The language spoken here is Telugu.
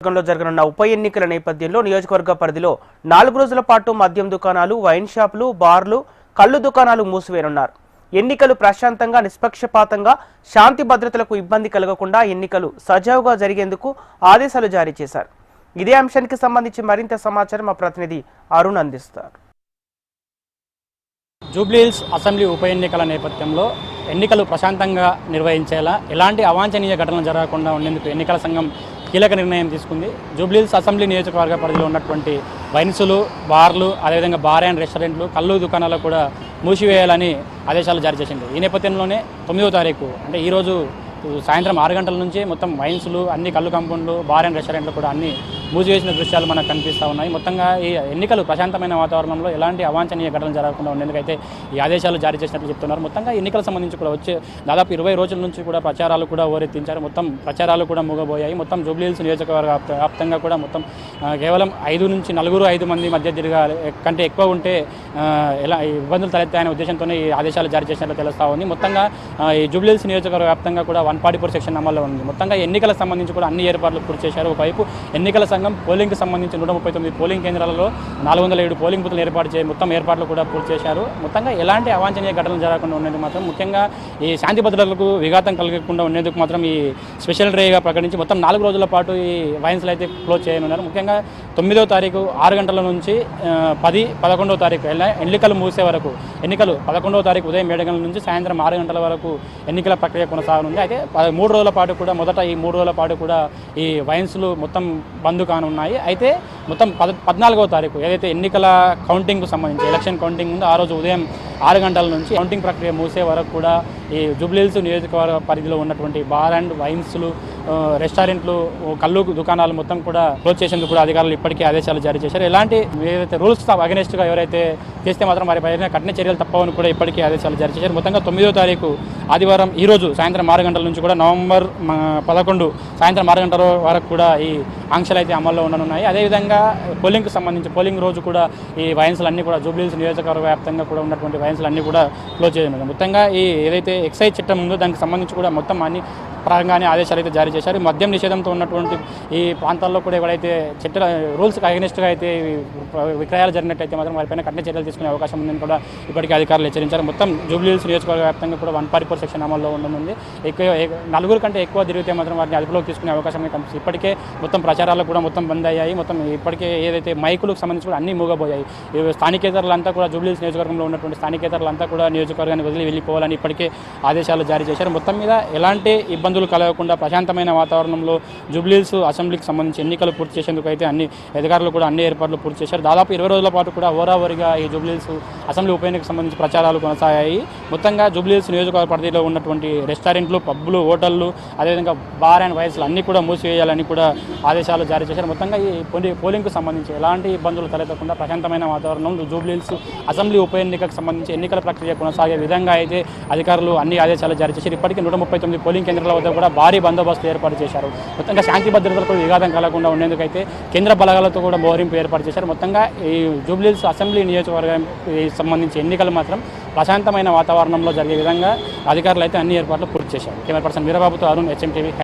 నియోజకవర్గంలో జరగనున్న ఉప ఎన్నికల నేపథ్యంలో నియోజకవర్గ పరిధిలో నాలుగు రోజుల పాటు మద్యం దుకాణాలు వైన్ షాపులు బార్లు కళ్ళు దుకాణాలు మూసివేయనున్నారు. ఎన్నికలు ప్రశాంతంగా నిష్పక్షపాతంగా శాంతి భద్రతలకు ఇబ్బంది కలగకుండా ఎన్నికలు సజావుగా జరిగేందుకు ఆదేశాలు జారీ చేశారు. ఇదే అంశానికి సంబంధించి మరింత సమాచారం మా ప్రతినిధి అరుణ్ అందిస్తారు. జూబ్లీహిల్స్ అసెంబ్లీ ఉప ఎన్నికల నేపథ్యంలో ఎన్నికలు ప్రశాంతంగా నిర్వహించేలా ఎలాంటి అవాంఛనీయ ఘటనలు జరగకుండా ఉండేందుకు ఎన్నికల సంఘం కీలక నిర్ణయం తీసుకుంది. జూబ్లీహిల్స్ అసెంబ్లీ నియోజకవర్గ పరిధిలో ఉన్నటువంటి వైన్సులు బార్లు అదేవిధంగా బార్ అండ్ రెస్టారెంట్లు కళ్ళు దుకాణాలు కూడా మూసివేయాలని ఆదేశాలు జారీ చేసింది. ఈ నేపథ్యంలోనే తొమ్మిదో తారీఖు అంటే ఈరోజు సాయంత్రం ఆరు గంటల నుంచి మొత్తం వైన్స్లు అన్ని కళ్ళు కంపౌండ్లు బార్ అండ్ రెస్టారెంట్లు కూడా అన్ని మూసివేసిన దృశ్యాలు మనకు కనిపిస్తూ ఉన్నాయి. మొత్తంగా ఈ ఎన్నికలు ప్రశాంతమైన వాతావరణంలో ఎలాంటి అవాంఛనీయ ఘటనలు జరగకుండా ఉండేందుకైతే ఈ ఆదేశాలు జారీ చేసినట్లు చెప్తున్నారు. మొత్తంగా ఎన్నికల సంబంధించి కూడా వచ్చే దాదాపు ఇరవై రోజుల నుంచి కూడా ప్రచారాలు కూడా ఓరెత్తించారు. మొత్తం ప్రచారాలు కూడా మూగబోయాయి. మొత్తం జూబ్లీహిల్స్ నియోజకవర్గ వ్యాప్త- వ్యాప్తంగా కూడా మొత్తం కేవలం ఐదు నుంచి నలుగురు ఐదు మంది మధ్య తిరగాలి కంటే ఎక్కువ ఉంటే ఎలా ఇబ్బందులు తలెత్తాయనే ఉద్దేశంతోనే ఈ ఆదేశాలు జారీ చేసినట్లు తెలుస్తూ ఉంది. మొత్తంగా ఈ జూబ్లీహిల్స్ నియోజకవర్గ వ్యాప్తంగా కూడా వన్ ఫార్టీ ఫోర్ సెక్షన్ అమల్లో ఉంది. మొత్తంగా ఎన్నికలకు సంబంధించి కూడా అన్ని ఏర్పాట్లు పూర్తి చేశారు. ఒకవైపు ఎన్నికల సంఘం పోలింగ్కి సంబంధించి నూట ముప్పై తొమ్మిది పోలింగ్ కేంద్రాలలో నాలుగు వందల ఏడు పోలింగ్ బూత్లు ఏర్పాటు చేసి మొత్తం ఏర్పాట్లు కూడా పూర్తి చేశారు. మొత్తంగా ఎలాంటి అవాంఛనీయ ఘటనలు జరగకుండా ఉండేందుకు మాత్రం ముఖ్యంగా ఈ శాంతి భద్రతలకు విఘాతం కలగకుండా ఉండేందుకు మాత్రం ఈ స్పెషల్ డ్రైగా ప్రకటించి మొత్తం నాలుగు రోజుల పాటు ఈ వైన్స్లు అయితే క్లోజ్ చేయనున్నారు. ముఖ్యంగా తొమ్మిదో తారీఖు ఆరు గంటల నుంచి పది పదకొండో తారీఖు ఎలా- ఎన్నికలు ముగిసే వరకు ఎన్నికలు పదకొండవ తారీఖు ఉదయం ఏడు గంటల నుంచి సాయంత్రం ఆరు గంటల వరకు ఎన్నికల ప్రక్రియ కొనసాగనుంది. అయితే మూడు రోజుల పాటు కూడా మొదట ఈ మూడు రోజుల పాటు కూడా ఈ వైన్స్లు మొత్తం బంద్ కానున్నాయి. అయితే మొత్తం పద పద్నాలుగో తారీఖు ఏదైతే ఎన్నికల కౌంటింగ్కు సంబంధించి ఎలక్షన్ కౌంటింగ్ ఉందో ఆ రోజు ఉదయం ఆరు గంటల నుంచి కౌంటింగ్ ప్రక్రియ మూసే వరకు కూడా ఈ జూబ్లీల్స్ నియోజకవర్గ పరిధిలో ఉన్నటువంటి బార్ అండ్ వైన్స్లు రెస్టారెంట్లు కళ్ళు దుకాణాలు మొత్తం కూడా క్లోజ్ చేసేందుకు కూడా అధికారులు ఇప్పటికే ఆదేశాలు జారీ చేశారు. ఎలాంటి ఏదైతే రూల్స్ అగెనిస్ట్గా ఎవరైతే చేస్తే మాత్రం వారి పైన కఠిన చర్యలు తప్పవని కూడా ఇప్పటికే ఆదేశాలు జారీ చేశారు. మొత్తంగా తొమ్మిదో తారీఖు ఆదివారం ఈ రోజు సాయంత్రం ఆరు గంటల నుంచి కూడా నవంబర్ పదకొండు సాయంత్రం ఆరు గంటల వరకు కూడా ఈ ఆంక్షలు అయితే అమల్లో ఉండనున్నాయి. అదేవిధంగా పోలింగ్కి సంబంధించి పోలింగ్ రోజు కూడా ఈ వైన్స్లు కూడా జూబ్లీస్ నియోజకవర్గ వ్యాప్తంగా కూడా ఉన్నటువంటి వైన్స్లు అన్నీ కూడా క్లోజ్ చేయడం మొత్తంగా ఈ ఏదైతే ఎక్సైజ్ చట్టం ఉందో దానికి సంబంధించి కూడా మొత్తం అన్ని పరంగానే ఆదేశాలు అయితే జారీ చేశారు. మద్యం నిషేధంతో ఉన్నటువంటి ఈ ప్రాంతాల్లో కూడా ఎవరైతే చట్ట రూల్స్కి అగెనిస్ట్గా అయితే విక్రయాలు జరిగినట్టయితే మాత్రం వారిపైన కఠిన చర్యలు తీసుకునే అవకాశం ఉందని కూడా ఇప్పటికే అధికారులు హెచ్చరించారు. మొత్తం జూబ్లీహిల్స్ నియోజకవర్గ వ్యాప్తంగా కూడా వన్ ఫార్టీ ఫోర్ సెక్షన్ అమల్లో ఉండనుంది. ఎక్కువ నలుగురు కంటే ఎక్కువ తిరిగితే మాత్రం వారిని అదుపులోకి తీసుకునే అవకాశం కనిపిస్తుంది. ఇప్పటికే మొత్తం ప్రచారాలు కూడా మొత్తం బంద్ అయ్యాయి. మొత్తం ఇప్పటికే ఏదైతే మైకులకు సంబంధించి కూడా అన్ని మూగబోయాయి. స్థానికేతరులంతా కూడా జూబ్లీహిల్స్ నియోజకవర్గంలో ఉన్నటువంటి స్థానికేతరులంతా కూడా నియోజకవర్గాన్ని వదిలి వెళ్ళిపోవాలని ఇప్పటికే ఆదేశాలు జారీ చేశారు. మొత్తం మీద ఎలాంటి ఇబ్బందులు కలగకుండా ప్రశాంతమైన వాతావరణంలో జూబ్లీస్ అసెంబ్లీకి సంబంధించి ఎన్నికలు పూర్తి చేసేందుకు అయితే అన్ని అధికారులు కూడా అన్ని ఏర్పాట్లు పూర్తి చేశారు. దాదాపు ఇరవై రోజుల పాటు కూడా ఓరావరిగా ఈ జూబ్లీస్ అసెంబ్లీ ఉప ఎన్నికకు సంబంధించి ప్రచారాలు కొనసాగాయి. మొత్తంగా జూబ్లీహిల్స్ నియోజకవర్గ పరిధిలో ఉన్నటువంటి రెస్టారెంట్లు పబ్బులు హోటళ్ళు అదేవిధంగా బార్ అండ్ వయసులు అన్నీ కూడా మూసివేయాలని కూడా ఆదేశాలు జారీ చేశారు. మొత్తంగా ఈ పోలి పోలింగ్కు సంబంధించి ఎలాంటి ఇబ్బందులు తలెత్తకుండా ప్రశాంతమైన వాతావరణంలో జూబ్లీహిల్స్ అసెంబ్లీ ఉప ఎన్నికకు సంబంధించి ఎన్నికల ప్రక్రియ కొనసాగే విధంగా అయితే అధికారులు అన్ని ఆదేశాలు జారీ చేశారు. ఇప్పటికీ నూట ముప్పై తొమ్మిది పోలింగ్ కేంద్రాల వద్ద కూడా భారీ బందోబస్తు ఏర్పాటు చేశారు. మొత్తంగా శాంతి భద్రతలకు విఘాతం కలగకుండా ఉండేందుకైతే కేంద్ర బలగాలతో కూడా మోహరింపు ఏర్పాటు చేశారు. మొత్తంగా ఈ జూబ్లీహిల్స్ అసెంబ్లీ నియోజకవర్గానికి సంబంధించి ఎన్నికలు మాత్రం ప్రశాంతమైన వాతావరణంలో జరిగే విధంగా అధికారులు అయితే అన్ని ఏర్పాట్లు పూర్తి చేశారు. కెమెరా పర్సన్ వీరబాబుతో అరుణ్ హెచ్ఎం టీవీ